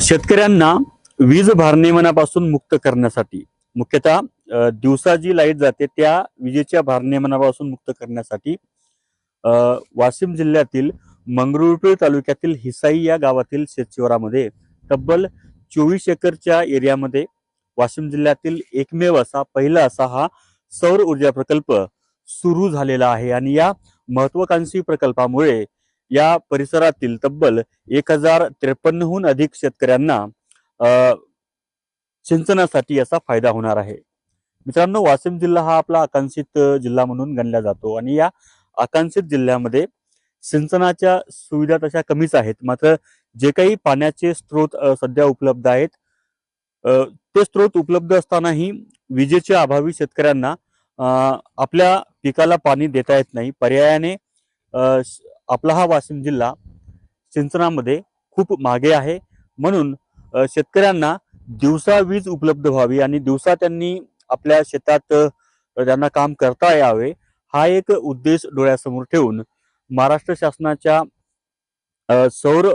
शेतकऱ्यांना वीज भारनियमनापासून मुक्त करण्यासाठी मुख्यतः दिवसा जी लाइट जाते त्या विजेच्या भारनियमनापासून मुक्त करण्यासाठी वाशिम जिल्ह्यातील मंगरुळपीर तालुक्यातील हिसाई या गावातील शेतशिवारामध्ये तब्बल चोवीस एकरच्या एरियामध्ये वाशिम जिल्ह्यातील एकमेव असा पहिला असा हा सौर ऊर्जा प्रकल्प सुरू झालेला आहे. आणि या महत्वाकांक्षी प्रकल्पामुळे या परिसरातील तब्बल एक हजार त्रेपन्नहून अधिक शेतकऱ्यांना सिंचनासाठी याचा फायदा होणार आहे. मित्रांनो वाशिम जिल्हा हा आपला आकांक्षित जिल्हा म्हणून गणला जातो आणि या आकांक्षित जिल्ह्यामध्ये सिंचनाच्या सुविधा तशा कमीच आहेत. मात्र जे काही पाण्याचे स्रोत सध्या उपलब्ध आहेत ते स्रोत उपलब्ध असतानाही विजेच्या अभावी शेतकऱ्यांना आपल्या पिकाला पाणी देता येत नाही. पर्यायाने आपला हा वाशिम जिल्हा सिंचनामध्ये खूप मागे आहे. म्हणून शेतकऱ्यांना दिवसा वीज उपलब्ध व्हावी आणि दिवसा त्यांनी आपल्या शेतात त्यांना काम करता यावे हा एक उद्देश डोळ्यासमोर ठेवून महाराष्ट्र शासनाच्या सौर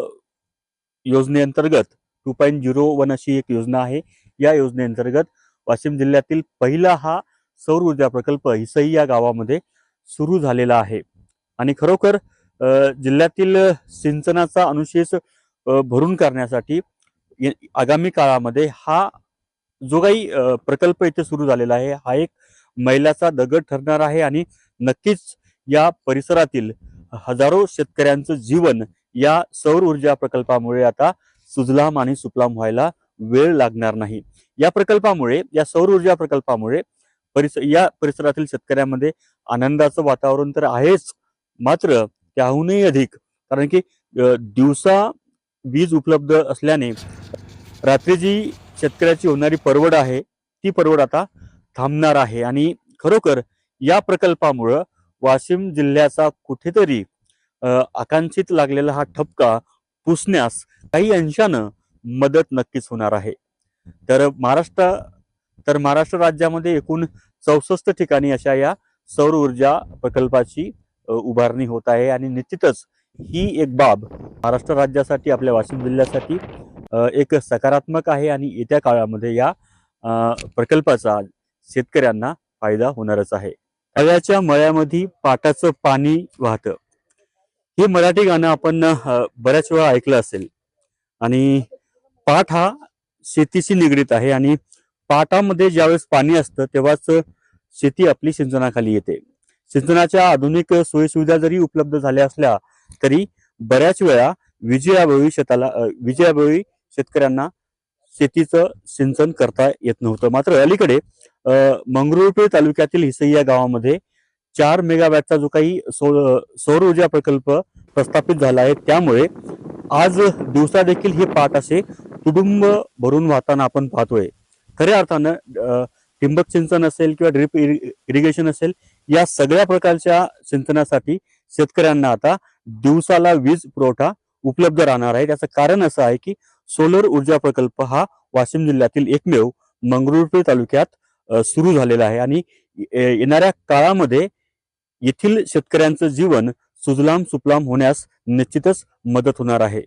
योजनेअंतर्गत टू पॉईंट झिरो वन अशी एक योजना आहे. या योजनेअंतर्गत वाशिम जिल्ह्यातील पहिला हा सौर ऊर्जा प्रकल्प हिसई या गावामध्ये सुरू झालेला आहे. आणि खरोखर जिल्ह्यातील सिंचनाचा अनुशेष भरून करण्यासाठी आगामी काळामध्ये हा जो काही प्रकल्प इथे सुरू झालेला आहे हा एक मैलाचा दगड ठरणार आहे आणि नक्कीच या परिसरातील हजारो शेतकऱ्यांचं जीवन या सौर ऊर्जा प्रकल्पामुळे आता सुजलाम आणि सुपलाम व्हायला वेळ लागणार नाही. या प्रकल्पामुळे या सौर ऊर्जा प्रकल्पामुळे परिस या परिसरातील शेतकऱ्यांमध्ये आनंदाचं वातावरण तर आहेच मात्र त्याहूनही अधिक. कारण की दिवसा वीज उपलब्ध असल्याने रात्री जी शेतकऱ्याची होणारी परवड आहे ती परवड आता थांबणार आहे. आणि खरोखर या प्रकल्पामुळं वाशिम जिल्ह्याचा कुठेतरी आकांक्षित लागलेला हा ठपका पुसण्यास काही अंशानं मदत नक्कीच होणार आहे. तर महाराष्ट्र तर महाराष्ट्र राज्यामध्ये एकूण चौसष्ट ठिकाणी अशा या सौर ऊर्जा प्रकल्पाची उभारणी होत आहे आणि निश्चितच ही एक बाब महाराष्ट्र राज्यासाठी आपल्या वाशिम जिल्ह्यासाठी एक सकारात्मक आहे आणि येत्या काळामध्ये या प्रकल्पाचा शेतकऱ्यांना फायदा होणारच आहे. तव्याच्या मळ्यामध्ये पाटाचं पाणी वाहतं. हे मराठी गाणं आपण बऱ्याच वेळा ऐकलं असेल. आणि पाट हा शेतीशी निगडीत आहे आणि पाटामध्ये ज्यावेळेस पाणी असतं तेव्हाच शेती आपली सिंचनाखाली येते. सिंचनाच्या आधुनिक सोयीसुविधा जरी उपलब्ध झाल्या असल्या तरी बऱ्याच वेळा विजयाभोवी शेताला अ, शेतकऱ्यांना शेतीचं सिंचन करता येत नव्हतं. मात्र अलीकडे मंगरुळपीर तालुक्यातील हिसई या गावामध्ये चार मेगावॅटचा जो काही सौ सौर ऊर्जा प्रकल्प प्रस्थापित झाला आहे त्यामुळे आज दिवसा देखील हे पाट असे तुडुंब भरून वाहताना आपण पाहतोय. खऱ्या अर्थानं ठिंबक सिंचन असेल किंवा ड्रिप इरिगेशन असेल या सगळ्या प्रकारच्या सिंचनासाठी शेतकऱ्यांना आता दिवसाला वीज पुरवठा उपलब्ध राहणार आहे. त्याचं कारण असं आहे की सोलर ऊर्जा प्रकल्प हा वाशिम जिल्ह्यातील एकमेव मंगरुळपीर तालुक्यात सुरू झालेला आहे. आणि येणाऱ्या काळामध्ये येथील शेतकऱ्यांचं जीवन सुजलाम सुफलाम होण्यास निश्चितच मदत होणार आहे.